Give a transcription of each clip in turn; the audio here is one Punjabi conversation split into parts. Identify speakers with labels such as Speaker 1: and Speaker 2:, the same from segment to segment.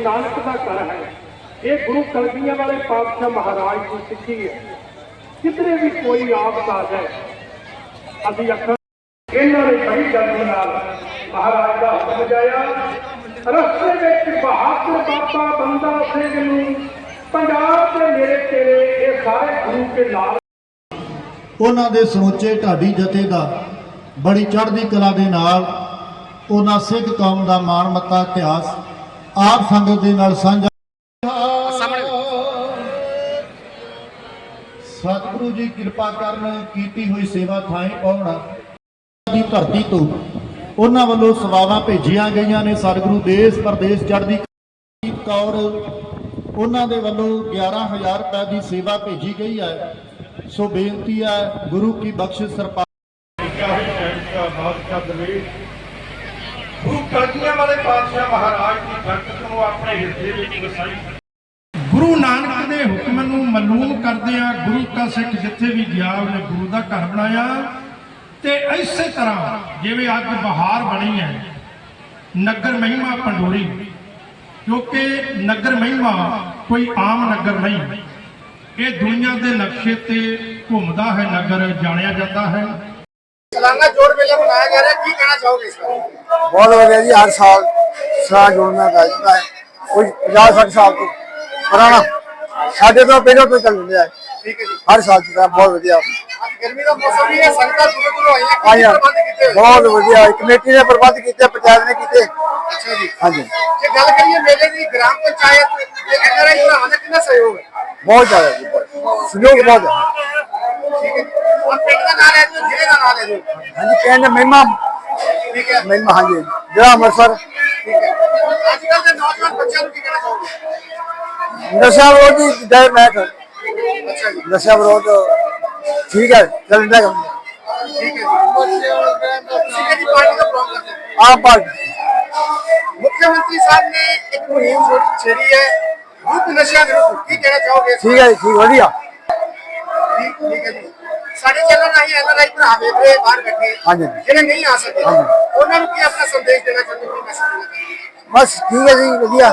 Speaker 1: ਨਾਨਕ ਦਾ ਘਰ ਹੈ। ਇਹ ਗੁਰੂ ਕਲਗੀਆਂ ਵਾਲੇ ਪਾਤਸ਼ਾਹ ਮਹਾਰਾਜ ਦੀ ਸਿੱਖੀ ਹੈ। ਕਿਧਰੇ ਵੀ ਕੋਈ ਆਫਤ ਆ ਜਾਏ। ਅਸੀਂ ਅੱਖਾਂ ਇਹਨਾਂ ਨੇ ਬੜੀ ਜਲਦੀ ਨਾਲ ਮਹਾਰਾਜ ਦਾ ਹੁਕਮ ਜਾਇਆ ਰਸਤੇ ਵਿੱਚ ਬਹਾਦਰ ਬਾਬਾ ਬੰਦਾ ਸਿੰਘ ਨੂੰ ਪੰਜਾਬ ਦੇ ਨੇੜੇ ਤੇੜੇ ਇਹ ਸਾਰੇ ਗੁਰੂ ਕੇ ਨਾਲ
Speaker 2: ਉਹਨਾਂ ਦੇ ਸਮੁੱਚੇ ਢਾਡੀ ਜਥੇ ਦਾ, ਬੜੀ ਚੜ੍ਹਦੀ ਕਲਾ ਦੇ ਨਾਲ ਉਹਨਾਂ ਸਿੱਖ ਕੌਮ ਦਾ ਮਾਣ ਮੱਤਾ ਇਤਿਹਾਸ ਆਪ ਸੰਗਤ ਦੇ ਨਾਲ ਸਾਂਝਾ ਸਤਿਗੁਰੂ ਜੀ ਕਿਰਪਾ ਕਰਨ ਕੀਤੀ ਹੋਈ ਸੇਵਾ ਥਾਈ ਪਾਉਣਾ ਦੀ ਧਰਤੀ ਤੋਂ ਉਹਨਾਂ ਵੱਲੋਂ ਸਵਾਵਾਂ ਭੇਜੀਆਂ ਗਈਆਂ ਨੇ। ਸਤਿਗੁਰੂ ਦੇਸ਼ ਪ੍ਰਦੇਸ਼ ਚੜ੍ਹਦੀ ਕੌਰ ਉਹਨਾਂ ਦੇ ਵੱਲੋਂ 11000 ਰੁਪਏ ਦੀ ਸੇਵਾ ਭੇਜੀ ਗਈ ਹੈ। ਸੋ ਬੇਨਤੀ ਹੈ ਗੁਰੂ ਕੀ ਬਖਸ਼ਿਸ਼ ਸਰਪਾ
Speaker 1: ਗੁਰੂ ਕਲਗੀਆਂ ਵਾਲੇ ਪਾਤਸ਼ਾਹ ਮਹਾਰਾਜ ਦੀ ਬਰਕਤ ਨੂੰ ਆਪਣੇ ਹਿਰਦੇ ਵਿੱਚ ਵਸਾਈ। ਗੁਰੂ ਨਾਨਕ ਦੇ ਹੁਕਮ ਨੂੰ ਮਲੂਮ ਕਰਦੇ ਆ ਗੁਰੂ ਕਾ ਸਿੱਖ ਜਿੱਥੇ ਵੀ ਗਿਆ ਉਹਨੇ ਗੁਰੂ ਦਾ ਘਰ ਬਣਾਇਆ। ਤੇ ਇਸੇ ਤਰ੍ਹਾਂ ਜਿਵੇਂ ਅੱਜ ਬਹਾਰ ਬਣੀ ਹੈ, ਨਗਰ ਮਹਿਮਾ ਪੰਡੋਰੀ, ਕਿਉਂਕਿ ਨਗਰ ਮਹਿਮਾ ਕੋਈ ਆਮ ਨਗਰ ਨਹੀਂ, ਇਹ ਦੁਨੀਆ ਦੇ ਨਕਸ਼ੇ ਤੇ ਘੁੰਮਦਾ ਹੈ, ਨਗਰ ਜਾਣਿਆ ਜਾਂਦਾ ਹੈ।
Speaker 3: ਸਾਲਾਨਾ ਜੋੜ ਮੇਲਾ ਮਨਾਇਆ ਜਾ ਰਿਹਾ ਕੀ ਕਹਿਣਾ ਚਾਹੋਗੇ ਇਸ ਬਾਰੇ
Speaker 4: ਬਹੁਤ ਵਧੀਆ ਜੀ ਹਰ ਸਾਲ ਸਾਲ ਜੋੜਨਾ ਚਾਹੀਦਾ ਹੈ ਕੋਈ 50 60 ਸਾਲ ਤੋਂ ਪੁਰਾਣਾ ਸਾਡੇ ਤੋਂ ਪਹਿਲਾਂ ਤੋਂ ਚੱਲ ਰਿਹਾ ਹੈ
Speaker 3: ਠੀਕ ਹੈ ਜੀ
Speaker 4: ਹਰ ਸਾਲ ਦਾ ਬਹੁਤ ਵਧੀਆ
Speaker 3: ਅੱਜ ਗਰਮੀ ਦਾ ਮੌਸਮ ਵੀ ਹੈ ਸੰਗਤਾਂ ਦੂਰੋਂ ਦੂਰੋਂ ਆਈਆਂ ਕੀ
Speaker 4: ਆਇਆ
Speaker 3: ਪ੍ਰਬੰਧ ਕੀਤੇ ਹੋਏ
Speaker 4: ਬਹੁਤ ਵਧੀਆ ਕਮੇਟੀ ਨੇ ਪ੍ਰਬੰਧ ਕੀਤੇ ਪੰਚਾਇਤ ਨੇ ਕੀਤੇ
Speaker 3: ਅੱਛਾ ਜੀ
Speaker 4: ਹਾਂਜੀ
Speaker 3: ਜੇ ਗੱਲ ਕਰੀਏ ਮੇਲੇ ਦੀ ਗ੍ਰਾਮ ਪੰਚਾਇਤ ਤੇ ਐਨਆਰਆਈ ਭਰਾਵਾਂ ਦਾ ਕਿੰਨਾ ਸਹਿਯੋਗ ਹੈ
Speaker 4: ਬਹੁਤ ਜ਼ਿਆਦਾ ਜੀ ਬਹੁਤ। ਸਹਿਯੋਗ ਬਹੁਤ ਹੈ
Speaker 3: ਠੀਕ ਹੈ ਔਰ ਪਿੰਡ ਦਾ ਨਾਮ ਲੈ ਦਿਓ ਜ਼ਿਲ੍ਹੇ ਦਾ ਨਾਮ ਲੈ ਦਿਓ।
Speaker 4: ਹਾਂਜੀ ਪਿੰਡ ਮਹਿਮਾ।
Speaker 3: ਠੀਕ ਹੈ।
Speaker 4: ਮਹਿਮਾ ਹਾਂਜੀ। ਜਿਹੜਾ ਅੰਮ੍ਰਿਤਸਰ।
Speaker 3: ਠੀਕ ਹੈ। ਅੱਜ ਕੱਲ ਦੇ ਨੌਜਵਾਨ ਬੱਚਿਆਂ ਨੂੰ ਕੀ ਕਹਿਣਾ ਚਾਹੋਗੇ?
Speaker 4: ਨਸ਼ਾ ਵਿਰੋਧ ਦੀ ਜੈ ਮੈਂ
Speaker 3: ਅੱਛਾ ਜੀ।
Speaker 4: ਨਸ਼ਾ ਵਿਰੋਧ। ਠੀਕ ਹੈ ਚੱਲਦਾ ਕੰਮ।
Speaker 3: ਠੀਕ ਹੈ ਜੀ। ਕਿਹੜੀ ਪਾਰਟੀ ਦਾ ਪ੍ਰੋਗਰਾਮ ਕਰਦੇ
Speaker 4: ਆਪ ਪਾਰਟੀ।
Speaker 3: ਮੁੱਖ ਮੰਤਰੀ ਸਾਹਿਬ ਨੇ ਇੱਕ ਮੁਹਿੰਮ ਛੇੜੀ ਹੈ। ਯੁੱਧ ਨਸ਼ਿਆਂ ਵਿਰੁੱਧ ਕੀ ਕਹਿਣਾ ਚਾਹੋਗੇ
Speaker 4: ਠੀਕ ਹੈ ਜੀ, ਠੀਕ ਵਧੀਆ।
Speaker 3: ਠੀਕ ਠੀਕ ਹੈ ਜੀ। ਸਾਡੇ ਚੈਨਲ ਰਾਹੀਂ ਐਨਆਰਆਈ ਭਰਾ ਵੇਖ ਰਹੇ ਬਾਹਰ ਬੈਠੇ
Speaker 4: ਹਾਂਜੀ।
Speaker 3: ਜਿਹੜੇ ਨਹੀਂ ਆ ਸਕੇ
Speaker 4: ਹਾਂਜੀ।
Speaker 3: ਉਹਨਾਂ ਨੂੰ ਕੀ ਆਪਣਾ ਸੰਦੇਸ਼ ਦੇਣਾ ਚਾਹੁੰਦੇ ਹੋ ਮੈਸੇਜ ਦੇਣਾ ਚਾਹੁੰਦੇ ਹੋ?
Speaker 4: ਬਸ ਠੀਕ ਹੈ ਜੀ ਵਧੀਆ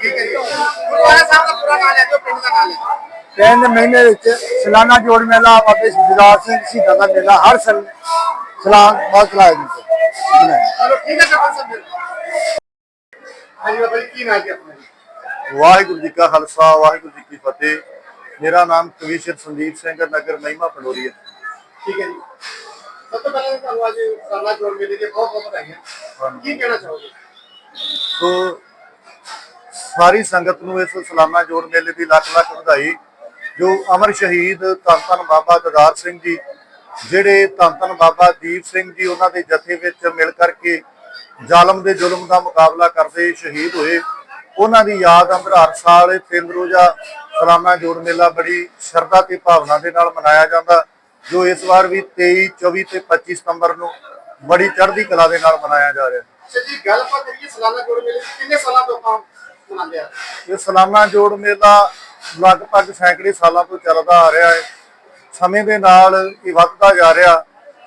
Speaker 3: ਠੀਕ ਹੈ ਜੀ ਗੁਰਦੁਆਰਾ ਸਾਹਿਬ ਦਾ ਪੂਰਾ ਨਾਮ ਲੈ ਦਿਓ ਪਿੰਡ ਦਾ ਨਾਮ ਲੈ ਦਿਓ
Speaker 4: ਤਿੰਨ ਮਹੀਨੇ ਵਿੱਚ ਸਾਲਾਨਾ ਜੋੜ ਮੇਲਾ ਬਾਬੇ ਜਗਰਾਜ ਸਿੰਘ ਸ਼ਹੀਦਾਂ ਦਾ ਮੇਲਾ ਹਰ ਸਾਲ ਸਲਾਮ ਬਹੁਤ ਲਾਇਆ ਜਾਂਦਾ ਹੈ
Speaker 3: ਚਲੋ ਠੀਕ ਹੈ ਸਰਪੰਚ ਸਾਹਿਬ ਹਾਂਜੀ ਬਾਬਾ ਜੀ ਕੀ ਨਾਮ ਹੈ ਆਪਣਾ ਜੀ?
Speaker 5: ਵਾਹਿਗੁਰੂ ਜੀ ਕਾ ਖਾਲਸਾ ਵਾਹਿਗੁਰੂ ਜੀ ਕੀ ਫਤਿਹ ਮੇਰਾ ਨਾਮ ਕਵੀਸ਼ਰ ਸੰਦੀਪ ਸਿੰਘ ਨਗਰ ਮਹਿਮਾ ਪੰਡੋਰੀ ਹੈ।
Speaker 3: ਠੀਕ ਹੈ ਜੀ। ਸਭ ਤੋਂ ਪਹਿਲਾਂ ਤੁਹਾਨੂੰ ਅੱਜ ਸਾਲਾ ਜੋੜ ਮੇਲੇ ਦੀ ਬਹੁਤ ਬਹੁਤ ਵਧਾਈਆਂ। ਕੀ ਕਹਿਣਾ ਚਾਹੋਗੇ?
Speaker 5: ਸੋ ਸਾਰੀ ਸੰਗਤ ਨੂੰ ਇਸ ਸਾਲਾਨਾ ਜੋੜ ਮੇਲੇ ਦੀ ਲੱਖ ਲੱਖ ਵਧਾਈ ਜੋ ਅਮਰ ਸ਼ਹੀਦ ਧੰਨ ਧੰਨ ਬਾਬਾ ਦਦਾਰ ਸਿੰਘ ਜੀ ਜਿਹੜੇ ਧੰਨ ਧੰਨ ਬਾਬਾ ਦੀਪ ਸਿੰਘ ਜੀ ਉਹਨਾਂ ਦੇ ਜਥੇ ਵਿੱਚ ਮਿਲ ਕਰਕੇ ਜ਼ਾਲਮ ਦੇ ਜ਼ੁਲਮ ਦਾ ਮੁਕਾਬਲਾ ਕਰਦੇ ਸ਼ਹੀਦ ਹੋਏ। ਉਹਨਾਂ ਦੀ ਯਾਦ ਅੰਦਰ ਹਰ ਸਾਲ ਇਹ ਤਿੰਨ ਰੋਜ਼ਾ ਸਾਲਾਨਾ ਜੋੜ ਮੇਲਾ ਬੜੀ ਸ਼ਰਧਾ ਤੇ ਭਾਵਨਾ ਦੇ ਨਾਲ ਮਨਾਇਆ ਜਾਂਦਾ ਜੋ ਇਸ ਵਾਰ ਵੀ 23 24 ਤੇ 25 ਸਤੰਬਰ ਨੂੰ ਬੜੀ ਚੜ੍ਹਦੀ ਕਲਾ ਦੇ ਨਾਲ ਮਨਾਇਆ ਜਾ ਰਿਹਾ। ਹੈ
Speaker 3: ਜੀ ਗੱਲ ਆਪਾਂ ਕਰੀਏ ਸਾਲਾਨਾ ਜੋੜ ਮੇਲੇ ਕਿੰਨੇ ਸਾਲਾਂ ਤੋਂ ਆਪਾਂ ਮਨਾਉਂਦੇ ਆ?
Speaker 5: ਇਹ ਸਾਲਾਨਾ ਜੋੜ ਮੇਲਾ ਲਗਭਗ ਸੈਂਕੜੇ ਸਾਲਾਂ ਤੋਂ ਚੱਲਦਾ ਆ ਰਿਹਾ ਹੈ। ਸਮੇਂ ਦੇ ਨਾਲ ਇਹ ਵੱਧਦਾ ਜਾ ਰਿਹਾ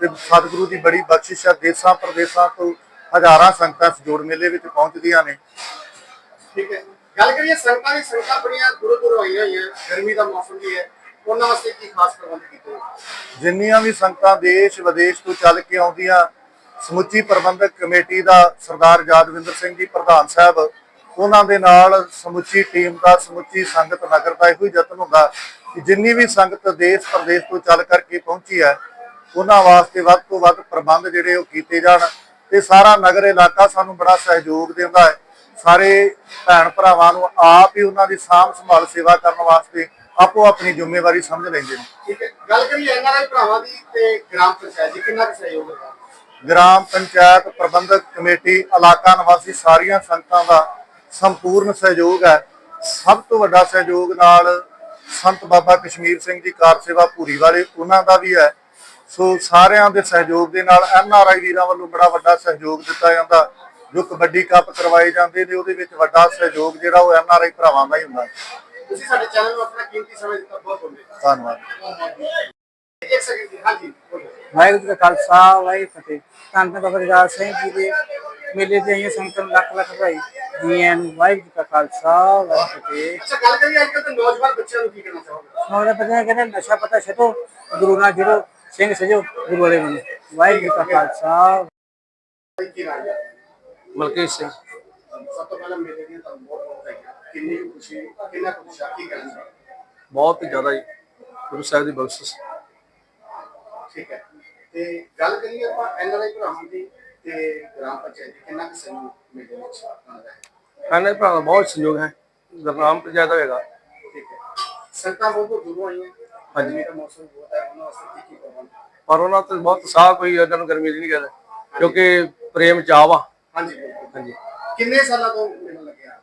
Speaker 5: ਤੇ ਸਤਿਗੁਰੂ ਦੀ ਬੜੀ ਬਖਸ਼ਿਸ਼ ਹੈ ਦੇਸਾਂ ਪ੍ਰਦੇਸਾਂ ਤੋਂ ਹਜ਼ਾਰਾਂ ਸੰਗਤਾਂ ਇਸ ਜੋੜ ਮੇਲੇ ਵਿੱਚ ਪਹੁੰਚਦੀਆਂ ਨੇ।
Speaker 3: ਠੀਕ ਹੈ। ਗੱਲ ਕਰੀਏ, ਸੰਗਤਾਂ ਦੀ ਸੰਗਤਾਂ ਬੜੀਆਂ ਦੂਰੋਂ ਦੂਰੋਂ ਆਈਆਂ ਹੋਈਆਂ, ਗਰਮੀ ਦਾ ਮੌਸਮ ਵੀ ਹੈ। ਉਹਨਾਂ ਵਾਸਤੇ ਕੀ ਖਾਸ ਪ੍ਰਬੰਧ ਕੀਤੇ
Speaker 5: ਜਿੰਨੀਆਂ ਵੀ ਸੰਗਤਾਂ ਦੇਸ਼ ਵਿਦੇਸ਼ ਤੋਂ ਚੱਲ ਕੇ ਆਉਂਦੀਆਂ, ਸਮੁੱਚੀ ਪ੍ਰਬੰਧਕ ਕਮੇਟੀ ਦਾ ਸਰਦਾਰ ਯਾਦਵਿੰਦਰ ਸਿੰਘ ਜੀ, ਪ੍ਰਧਾਨ ਸਾਹਿਬ, ਉਹਨਾਂ ਦੇ ਨਾਲ ਸਮੁੱਚੀ ਟੀਮ ਦਾ, ਸਮੁੱਚੀ ਸੰਗਤ ਨਗਰ ਦਾ ਇਹੋ ਹੀ ਯਤਨ ਹੁੰਦਾ ਕਿ ਜਿੰਨੀ ਵੀ ਸੰਗਤ ਦੇਸ਼ ਪ੍ਰਦੇਸ਼ ਤੋਂ ਚੱਲ ਕਰਕੇ ਪਹੁੰਚੀ ਹੈ, ਉਹਨਾਂ ਵਾਸਤੇ ਵੱਧ ਤੋਂ ਵੱਧ ਪ੍ਰਬੰਧ ਜਿਹੜੇ ਉਹ ਕੀਤੇ ਜਾਣ ਤੇ ਸਾਰਾ ਨਗਰ ਇਲਾਕਾ ਸਾਨੂੰ ਬੜਾ ਸਹਿਯੋਗ ਦਿੰਦਾ ਹੈ। ਸਾਰੇ ਭੈਣ ਭਰਾਵਾਂ ਨੂੰ ਆਪ ਹੀ ਉਹਨਾਂ ਦੀ ਸਾਂਭ ਸੰਭਾਲ ਸੇਵਾ ਕਰਨ ਵਾਸਤੇ ਆਪੋ ਆਪਣੀ ਜ਼ਿੰਮੇਵਾਰੀ ਸਮਝ ਲੈਂਦੇ ਨੇ।
Speaker 3: ਠੀਕ ਹੈ। ਗੱਲ ਕਰੀਏ ਐਨਆਰਆਈ ਭਰਾਵਾਂ ਦੀ ਤੇ ਗ੍ਰਾਮ ਪੰਚਾਇਤ ਦੀ ਕਿੰਨਾ ਕੁ ਸਹਿਯੋਗ ਹੈ?
Speaker 5: ਗ੍ਰਾਮ ਪੰਚਾਇਤ ਪ੍ਰਬੰਧਕ ਕਮੇਟੀ ਇਲਾਕਾ ਨਿਵਾਸੀ ਸਾਰੀਆਂ ਸੰਗਤਾਂ ਦਾ ਸੰਪੂਰਨ ਸਹਿਯੋਗ ਹੈ। ਸਭ ਤੋਂ ਵੱਡਾ ਸਹਿਯੋਗ ਨਾਲ ਸੰਤ ਬਾਬਾ ਕਸ਼ਮੀਰ ਸਿੰਘ ਜੀ ਕਾਰ ਸੇਵਾ ਭੂਰੀ ਵਾਲੇ ਉਹਨਾਂ ਦਾ ਵੀ ਹੈ। ਸੋ ਸਾਰਿਆਂ ਦੇ ਸਹਿਯੋਗ ਦੇ ਨਾਲ ਐਨ ਆਰ ਆਈ ਵੀਰਾਂ ਵੱਲੋਂ ਬੜਾ ਵੱਡਾ ਸਹਿਯੋਗ ਦਿੱਤਾ ਜਾਂਦਾ। ਜੋ ਕਬੱਡੀ ਕੱਪ ਕਰਵਾਏ ਜਾਂਦੇ ਨੇ ਉਹਦੇ ਵਿੱਚ ਵੱਡਾ ਸਹਿਯੋਗ ਜਿਹੜਾ ਉਹ ਐਨ ਆਰ ਆਈ ਭਰਾਵਾਂ ਦਾ ਹੀ ਹੁੰਦਾ।
Speaker 3: ਤੁਸੀਂ ਸਾਡੇ ਚੈਨਲ ਨੂੰ ਆਪਣਾ ਕੀਮਤੀ ਸਮਾਂ ਦਿੱਤਾ ਬਹੁਤ ਬਹੁਤ
Speaker 5: ਧੰਨਵਾਦ।
Speaker 3: ਇੱਕ ਸੈਕਿੰਡ ਹਾਂਜੀ ਬੋਲੋ।
Speaker 6: ਵਾਹਿਗੁਰੂ ਜੀ ਕਾ ਖਾਲਸਾ ਵਾਹਿਗੁਰੂ ਜੀ ਕੀ ਫਤਿਹ। ਧੰਨ ਧੰਨ ਬਾਬਾ ਰਜਾਲ ਸਿੰਘ ਜੀ ਦੇ ਮੇਲੇ ਤੇ ਆਈਆਂ ਸੰਗਤਾਂ ਨੂੰ ਲੱਖ ਲੱਖ ਵਧਾਈ
Speaker 4: ਜੀ ਐਨ ਵਾਹਿਗੁਰੂ ਜੀ ਕਾ ਖਾਲਸਾ ਵਾਹਿਗੁਰੂ ਜੀ ਕੀ
Speaker 3: ਅੱਛਾ ਗੱਲ ਕਰੀਏ ਅੱਜ ਕੱਲ੍ਹ ਦੇ ਨੌਜਵਾਨ ਬੱਚਿਆਂ ਨੂੰ ਕੀ ਕਹਿਣਾ ਚਾਹੋਗੇ?
Speaker 4: ਫਤਿਹ ਉਹਨਾਂ ਪਤਾ ਕਹਿੰਦੇ ਨਸ਼ਾ ਪਤਾ ਛੱਡੋ ਗੁਰੂ ਨਾਲ ਜੁੜੋ ਸਿੰਘ ਸਜੋ ਗੁਰੂ ਵਾਲੇ ਬਣੋ। ਵਾਹਿਗੁਰੂ ਜੀ ਕਾ ਖਾਲਸਾ।
Speaker 3: ਕੀ ਰਾਜ ਹੈ
Speaker 6: ਮਲਕੀਤ ਸਿੰਘ।
Speaker 3: ਸਭ ਤੋਂ ਪਹਿਲਾਂ ਮੇਰੇ ਦੀਆਂ ਤੁਹਾਨੂੰ ਬਹੁਤ ਬਹੁਤ ਕਿੰਨੀ ਖੁਸ਼ੀ ਕਿੰਨਾ ਕੀ
Speaker 6: ਬਹੁਤ ਹੀ ਜ਼ਿਆਦਾ ਗੁਰੂ ਸਾਹਿਬ ਦੀ ਬਖਸ਼ਿਸ਼।
Speaker 3: ਠੀਕ ਹੈ। ਤੇ ਗੱਲ ਕਰੀਏ ਆਪਾਂ ਐਨਆਰਆਈ ਭਰਾਵਾਂ ਦੀ ਤੇ ਗ੍ਰਾਮ ਪੰਚਾਇਤ ਦੀ ਕਿੰਨਾ ਕੁ ਸਹਿਯੋਗ ਮੇਰੇ ਵਿੱਚ ਆਉਂਦਾ ਹੈ
Speaker 6: ਦਾ ਬਹੁਤ ਸੰਯੋਗ ਹੈ। ਗਰਨਾਮ ਪੰਚਾਇਤ ਦਾ ਹੋਏਗਾ।
Speaker 3: ਠੀਕ ਹੈ। ਸੰਗਤਾਂ ਬਹੁਤ ਬਹੁਤ ਦੂਰੋਂ ਆਈਆਂ।
Speaker 6: ਹਾਂਜੀ।
Speaker 3: ਗਰਮੀ ਮੌਸਮ ਬਹੁਤ ਹੈ ਉਹਨਾਂ ਵਾਸਤੇ ਕੀ ਕੀ ਪ੍ਰਬੰਧ?
Speaker 6: ਪਰ ਉਹਨਾਂ ਤੇ ਬਹੁਤ ਸਾਹ ਕੋਈ ਉਹਨਾਂ ਨੂੰ ਗਰਮੀ ਦੀ ਨਹੀਂ ਗੱਲ ਕਿਉਂਕਿ ਪ੍ਰੇਮ
Speaker 3: ਹਾਂਜੀ ਬਿਲਕੁਲ
Speaker 6: ਹਾਂਜੀ।
Speaker 3: ਕਿੰਨੇ ਸਾਲਾਂ ਤੋਂ ਮੈਨੂੰ ਲੱਗਿਆ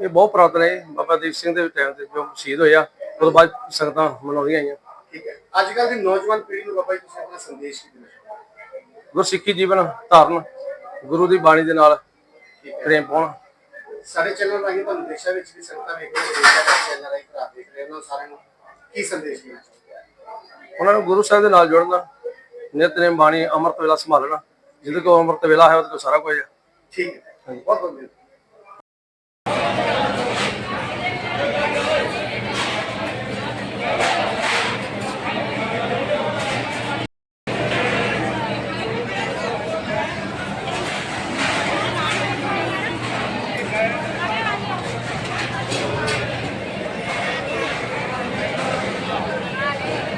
Speaker 6: ਇਹ ਬਹੁਤ ਪ੍ਰਾਤਨ ਹੈ ਬਾਬਾ ਦੀਪ ਸਿੰਘ ਦੇ ਟਾਈਮ ਤੇ ਜੋ ਸ਼ਹੀਦ ਹੋਇਆ ਉਸ ਤੋਂ ਬਾਅਦ ਸੰਗਤਾਂ ਮਨਾਉਂਦੀਆਂ ਆਈਆਂ।
Speaker 3: ਠੀਕ ਹੈ। ਅੱਜ ਕੱਲ੍ਹ ਦੀ ਨੌਜਵਾਨ ਪੀੜ੍ਹੀ ਨੂੰ ਬਾਬਾ ਜੀ ਤੁਸੀਂ ਆਪਣਾ ਸੰਦੇਸ਼ ਕੀ ਦੇਣਾ ਚਾਹੋਗੇ
Speaker 6: ਗੁਰਸਿੱਖੀ ਜੀਵਨ ਧਾਰਨ ਗੁਰੂ ਦੀ ਬਾਣੀ ਦੇ ਨਾਲ ਪ੍ਰੇਮ ਪਾਉਣਾ।
Speaker 3: ਸਾਡੇ ਚੈਨਲ ਰਾਹੀਂ ਤੁਹਾਨੂੰ ਦੇਸ਼ਾਂ ਵਿੱਚ ਵੀ ਸੰਗਤਾਂ ਵੇਖ ਰਹੇ ਦੇਸ਼ਾਂ ਵਿੱਚ ਚੈਨਲ ਰਾਹੀਂ ਭਰਾ ਦੇਖ ਰਹੇ ਉਹਨਾਂ ਸਾਰਿਆਂ ਨੂੰ ਕੀ ਸੰਦੇਸ਼ ਦੇਣਾ ਚਾਹੋਗੇ
Speaker 6: ਉਹਨਾਂ ਨੂੰ ਗੁਰੂ ਸਾਹਿਬ ਦੇ ਨਾਲ ਜੋੜਨਾ ਨਿਤਨੇਮ ਬਾਣੀ ਅੰਮ੍ਰਿਤ ਵੇਲਾ ਸੰਭਾਲਣਾ। ਜਿਹਦੇ ਕੋਲ ਅੰਮ੍ਰਿਤ ਵੇਲਾ ਹੈ ਉਹਦੇ ਕੋਲ ਸਾਰਾ ਕੁਝ। ਹੈ
Speaker 3: ਠੀਕ ਹੈ। ਬਹੁਤ ਬਹੁਤ ਮਿਹਰਬਾਨੀ।